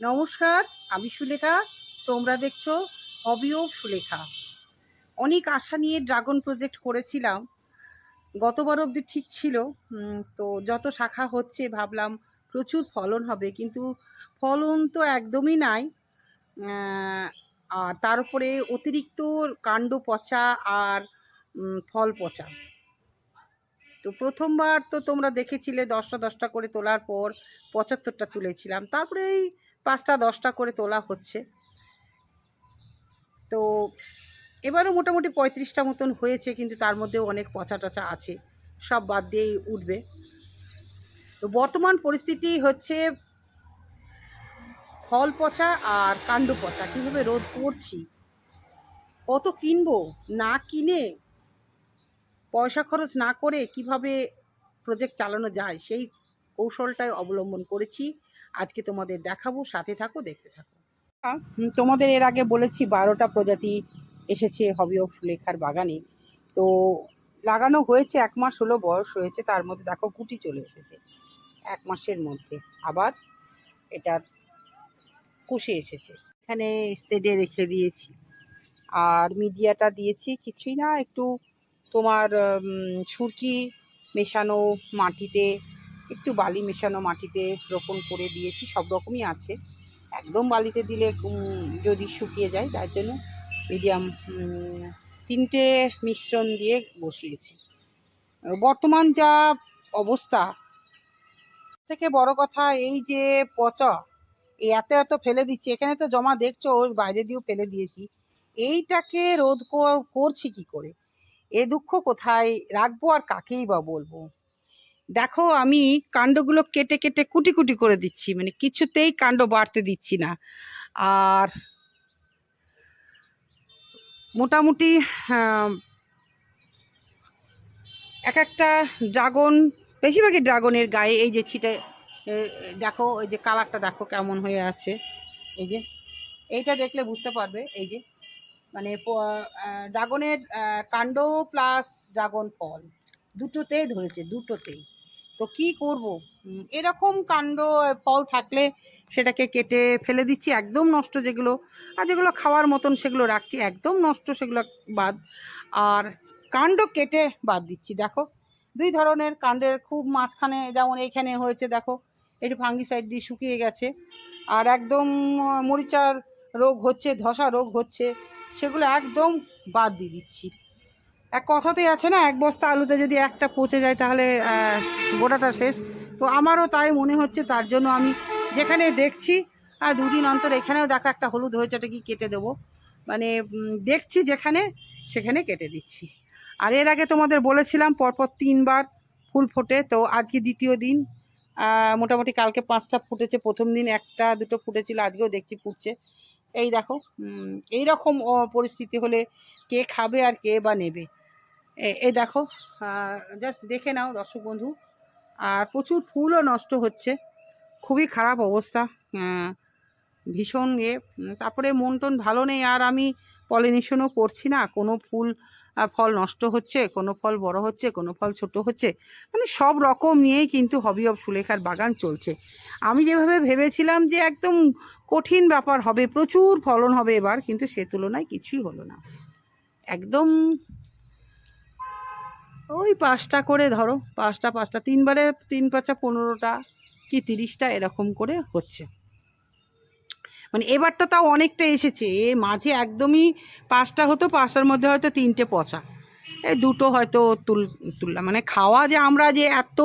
নমস্কার, আমি সুলেখা। তোমরা দেখছ হবি সুলেখা। অনেক আশা নিয়ে ড্রাগন প্রজেক্ট করেছিলাম। গতবার অবধি ঠিক ছিল। তো যত শাখা হচ্ছে ভাবলাম প্রচুর ফলন হবে, কিন্তু ফলন তো একদমই নাই। আর তার উপরে অতিরিক্ত কাণ্ড পচা আর ফল পচা। তো প্রথমবার তো তোমরা দেখেছিলে দশটা দশটা করে তোলার পর পঁচাত্তরটা তুলেছিলাম। তারপরে এই পাঁচটা দশটা করে তোলা হচ্ছে। তো এবারও মোটামুটি পঁয়ত্রিশটা মতন হয়েছে, কিন্তু তার মধ্যেও অনেক পচা টচা আছে। সব বাদ দিয়েই উঠবে। তো বর্তমান পরিস্থিতি হচ্ছে ফল পচা আর কাণ্ড পচা। কীভাবে রোধ করছি? কত কিনবো? না কিনে পয়সা খরচ না করে কীভাবে প্রজেক্ট চালানো যায়? সেই কৌশলটাই অবলম্বন করেছি। আজকে তোমাদের দেখাবো, সাথে থাকো, দেখতে থাকো। তোমাদের এর আগে বলেছি বারোটা প্রজাতি এসেছে হবি অফ লেখার বাগানে। তো লাগানো হয়েছে, এক মাস হলো বয়স হয়েছে, তার মধ্যে দেখো গুটি চলে এসেছে। এক মাসের মধ্যে। আবার এটার কুশে এসেছে। এখানে সেডে রেখে দিয়েছি। আর মিডিয়াটা দিয়েছি, কিছুই না, একটু তোমার সুরকি মেশানো মাটিতে একটু বালি মেশানো মাটিতে রোপণ করে দিয়েছি, সব রকমই আছে। একদম বালিতে দিলে যদি শুকিয়ে যায়, তার জন্য মিডিয়াম তিনটে মিশ্রণ দিয়ে বসিয়েছি। বর্তমান যা অবস্থা থেকে বড় কথা এই যে পচা এই এত এত ফেলে দিচ্ছি। এখানে তো জমা দেখছ, ওর বাইরে দিয়েও ফেলে দিয়েছি। এইটাকে রোধ কর- করছি কি করে? এ দুঃখ কোথায়? রাখব আর কাকেই বা বলব? দেখো আমি কাণ্ডগুলো কেটে কেটে, কুটি কুটি করে দিচ্ছি মানে কিছুতেই কাণ্ড বাড়তে দিচ্ছি না। আর মোটামুটি এক একটা ড্রাগন, বেশিরভাগই ড্রাগনের গায়ে এই যে ছিটে দেখো ওই যে কালারটা দেখো কেমন হয়ে আছে। এই যে, এইটা দেখলে বুঝতে পারবে, এই যে মানে ড্রাগনের কাণ্ড প্লাস ড্রাগন ফল, দুটোতেই ধরেছে, দুটোতেই। তো কি করব? এরকম কাণ্ড ফল থাকলে সেটাকে কেটে ফেলে দিচ্ছি, একদম নষ্ট যেগুলো, আর যেগুলো খাওয়ার মতন সেগুলো রাখছি, একদম নষ্ট সেগুলো বাদ, আর কাণ্ড কেটে বাদ দিচ্ছি। দেখো, দুই ধরনের কাণ্ডের খুব মাঝখানে, যেমন এইখানে হয়েছে, দেখো, একটু ফাঙ্গিসাইড দিয়ে শুকিয়ে গেছে, আর একদম মরিচার রোগ হচ্ছে, ধসা রোগ হচ্ছে, সেগুলো একদম বাদ দিয়ে দিচ্ছি। এক কথাতেই আছে না, এক বস্তা আলুতে যদি একটা পচে যায় তাহলে গোটাটা শেষ। তো আমারও তাই মনে হচ্ছে, তার জন্য আমি যেখানে দেখছি, আর দুদিন অন্তর এখানেও দেখা একটা হলুদ হয়েছে, ওটা কি কেটে দেবো? মানে দেখছি যেখানে, সেখানে কেটে দিচ্ছি। আর এর আগে তোমাদের বলেছিলাম, পরপর তিনবার ফুল ফোটে, তো আজকে দ্বিতীয় দিন? মোটামুটি কালকে পাঁচটা ফুটেছে, প্রথম দিন একটা, দুটো ফুটেছিল, আজকেও দেখছি ফুটছে। এই দেখো এই রকম পরিস্থিতি হলে কে খাবে আর কে বা নেবে। এই দেখো জাস্ট দেখে নাও দর্শক বন্ধু। আর প্রচুর ফুলও নষ্ট হচ্ছে। খুবই খারাপ অবস্থা। ভীষণ ইয়ে তারপরে মন টন ভালো নেই। আর আমি পলিনেশনও করছি না। কোনো ফুল ফল নষ্ট হচ্ছে, কোনো ফল বড় হচ্ছে, কোনো ফল ছোট হচ্ছে। মানে সব রকম নিয়েই কিন্তু হবি অফ সুলেখার বাগান চলছে। আমি যেভাবে ভেবেছিলাম যে একদম কঠিন ব্যাপার হবে, প্রচুর ফলন হবে এবার, কিন্তু সে তুলনায় কিছুই হলো না। একদম ওই পাঁচটা করে ধরো, পাঁচটা পাঁচটা, তিনবারে তিন পাঁচটা, পনেরোটা কি তিরিশটা এরকম করে হচ্ছে। মানে এবারটা তাও অনেকটা এসেছে, এ মাঝে একদমই পাঁচটা হতো, পাঁচটার মধ্যে হয়তো তিনটে পচা। এই দুটো হয়তো তুল, তুললাম মানে খাওয়া যে আমরা যে এত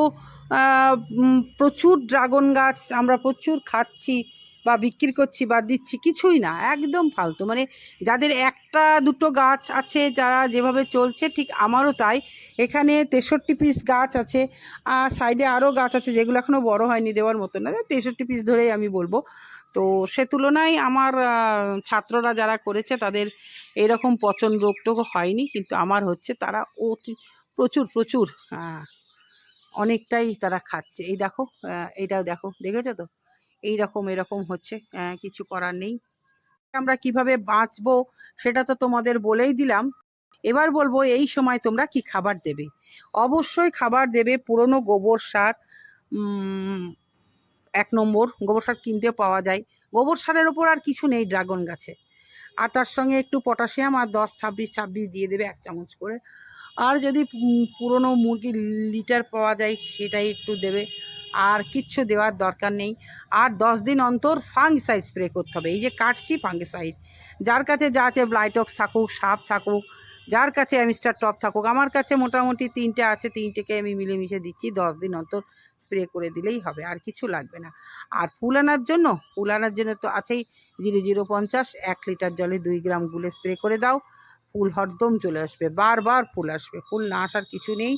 প্রচুর ড্রাগন গাছ আমরা প্রচুর খাচ্ছি বা বিক্রি করছি বা দিচ্ছি কিছুই না, একদম ফালতু। মানে যাদের একটা দুটো গাছ আছে যারা যেভাবে চলছে, ঠিক আমারও তাই। এখানে তেষট্টি পিস গাছ আছে, আর সাইডে আরও গাছ আছে যেগুলো এখনও বড় হয়নি দেওয়ার মতো না, তেষট্টি পিস ধরেই আমি বলব। তো সে তুলনায় আমার ছাত্ররা যারা করেছে তাদের এরকম পচন রোগ টোগ হয়নি, কিন্তু আমার হচ্ছে তারা অতি, প্রচুর প্রচুর অনেকটাই তারা খাচ্ছে। এই দেখো এইটাও দেখো, দেখেছ তো? এই রকম এরকম হচ্ছে। কিছু করার নেই। আমরা কীভাবে বাঁচবো সেটা তো তোমাদের বলেই দিলাম। এবার বলব, এই সময় তোমরা কি খাবার দেবে? অবশ্যই খাবার দেবে পুরনো গোবর সার। এক নম্বর, গোবর সার কিনতে পাওয়া যায়। গোবর সারের ওপর আর কিছু নেই ড্রাগন গাছে। আর তার সঙ্গে একটু পটাশিয়াম আর দশ, ছাব্বিশ ছাব্বিশ দিয়ে দেবে এক চামচ করে। আর যদি পুরনো মুরগির লিটার পাওয়া যায় সেটাই একটু দেবে। আর কিচ্ছু দেওয়ার দরকার নেই। আর দশ দিন অন্তর ফাঙ্গিসাইড স্প্রে করতে হবে। এই যে কাটছি ফাঙ্গিসাইড। যার কাছে যা আছে ব্লাইটক্স থাকুক, সাপ থাকুক, যার কাছে অ্যামিস্টার টপ থাকুক, আমার কাছে মোটামুটি তিনটে আছে, তিনটেকে আমি মিলেমিশে দিচ্ছি। দশ দিন অন্তর স্প্রে করে দিলেই হবে, আর কিছু লাগবে না। আর ফুল আনার জন্য, ফুল আনার জন্য তো আছেই জিরো জিরো পঞ্চাশ, এক লিটার জলে দুই গ্রাম গুলে স্প্রে করে দাও। ফুল হরদম চলে আসবে, বারবার ফুল আসবে। ফুল না আসার কিছু নেই।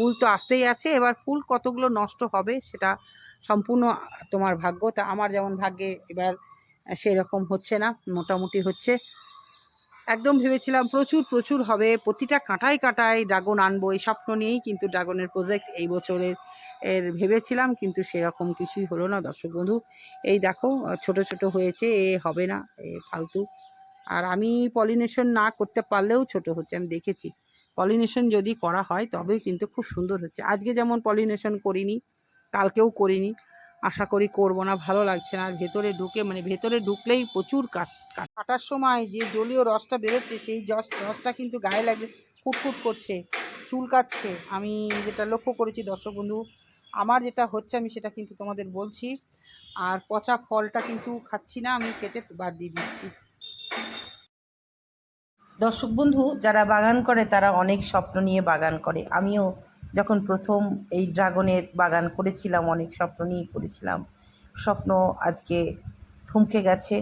ফুল তো আসতেই আছে। এবার ফুল কতগুলো নষ্ট হবে সেটা সম্পূর্ণ তোমার ভাগ্য। তা আমার যেমন ভাগ্যে এবার সেরকম হচ্ছে না, মোটামুটি হচ্ছে। একদম ভেবেছিলাম প্রচুর প্রচুর হবে। প্রতিটা কাঁটায় কাঁটায় ড্রাগন আনব, এই স্বপ্ন নিয়েই কিন্তু ড্রাগনের প্রজেক্ট এই বছরের এর ভেবেছিলাম, কিন্তু সেরকম কিছুই হলো না। দর্শক বন্ধু, এই দেখো, ছোট ছোট হয়েছে, এ হবে না, এ ফালতু। আর আমি পলিনেশন না করতে পারলেও ছোট হচ্ছে, আমি দেখেছি। পলিনেশন যদি করা হয় তবেই কিন্তু খুব সুন্দর হচ্ছে। আজকে যেমন পলিনেশন করিনি, কালকেও করিনি, আশা করি করব না, ভালো লাগছে না। আর ভেতরে ঢুকে মানে ভেতরে ঢুকলেই প্রচুর কাট কাট- কাটার সময় যে জলীয় রসটা বেরোচ্ছে, সেই রস রসটা কিন্তু গায়ে লাগে ফুটফুট করছে চুল কাটছে আমি যেটা লক্ষ্য করেছি দর্শক বন্ধু, আমার যেটা হচ্ছে আমি সেটা কিন্তু তোমাদের বলছি। আর পচা ফলটা কিন্তু খাচ্ছি না, আমি কেটে বাদ দিয়ে দিচ্ছি। দর্শক বন্ধু, যারা বাগান করে, তারা অনেক স্বপ্ন নিয়ে বাগান করে। আমিও যখন প্রথম এই ড্রাগনের বাগান করেছিলাম, অনেক স্বপ্ন নিয়ে করেছিলাম। স্বপ্ন আজকে থমকে গেছে।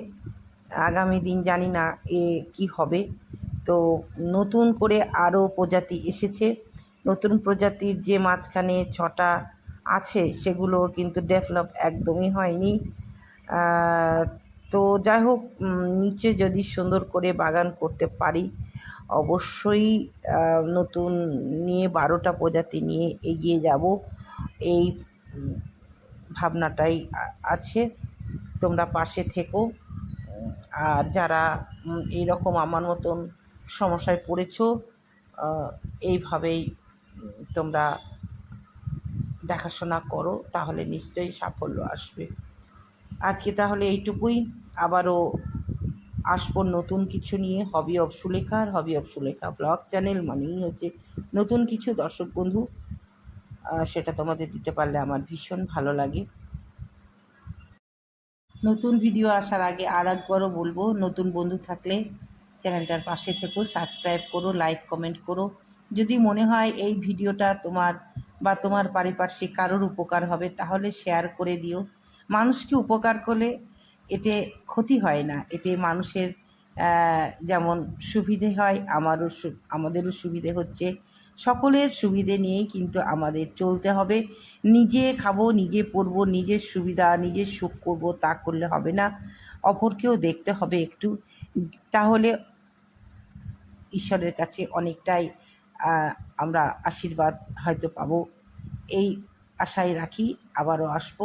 আগামী দিন জানি না এ কি হবে। তো নতুন করে আরও প্রজাতি এসেছে। নতুন প্রজাতির যে মাঝখানে ছটা আছে, সেগুলো কিন্তু ডেভেলপ একদমই হয়নি। তো যাই হোক নিচে যদি সুন্দর করে বাগান করতে পারি, অবশ্যই নতুন নিয়ে বারোটা প্রজাতি নিয়ে এগিয়ে যাব। এই ভাবনাটাই আছে। তোমরা পাশে থেকো। আর যারা এইরকম আমার মতন সমস্যায় পড়েছো এইভাবেই তোমরা দেখাশোনা করো, তাহলে নিশ্চয়ই সাফল্য আসবে। আজকে তাহলে এইটুকুই। আবারও আসব নতুন কিছু নিয়ে hobby of Sulekha R hobby of Sulekha blog channel মানেই হচ্ছে নতুন কিছু দর্শক বন্ধু। সেটা তোমাদের দিতে পারলে আমার ভীষণ ভালো লাগে। নতুন ভিডিও আসার আগে আর একবারও বলব, নতুন বন্ধু থাকলে চ্যানেলটার পাশে থেকো সাবস্ক্রাইব করো লাইক কমেন্ট করো। যদি মনে হয় এই ভিডিওটা তোমার বা তোমার পারিপার্শ্বিক কারোর উপকার হবে, তাহলে শেয়ার করে দিও। মানুষকে উপকার করলে এতে ক্ষতি হয় না। এতে মানুষের যেমন সুবিধে হয়, আমারও আমাদেরও সুবিধে হচ্ছে। সকলের সুবিধে নিয়েই কিন্তু আমাদের চলতে হবে। নিজে খাব, নিজে পরবো, নিজের সুবিধা, নিজের সুখ করব, তা করলে হবে না। অপরকেও দেখতে হবে একটু। তাহলে ঈশ্বরের কাছে অনেকটাই আমরা আশীর্বাদ হয়তো পাবো। এই আশায় রাখি, আবারও আসব।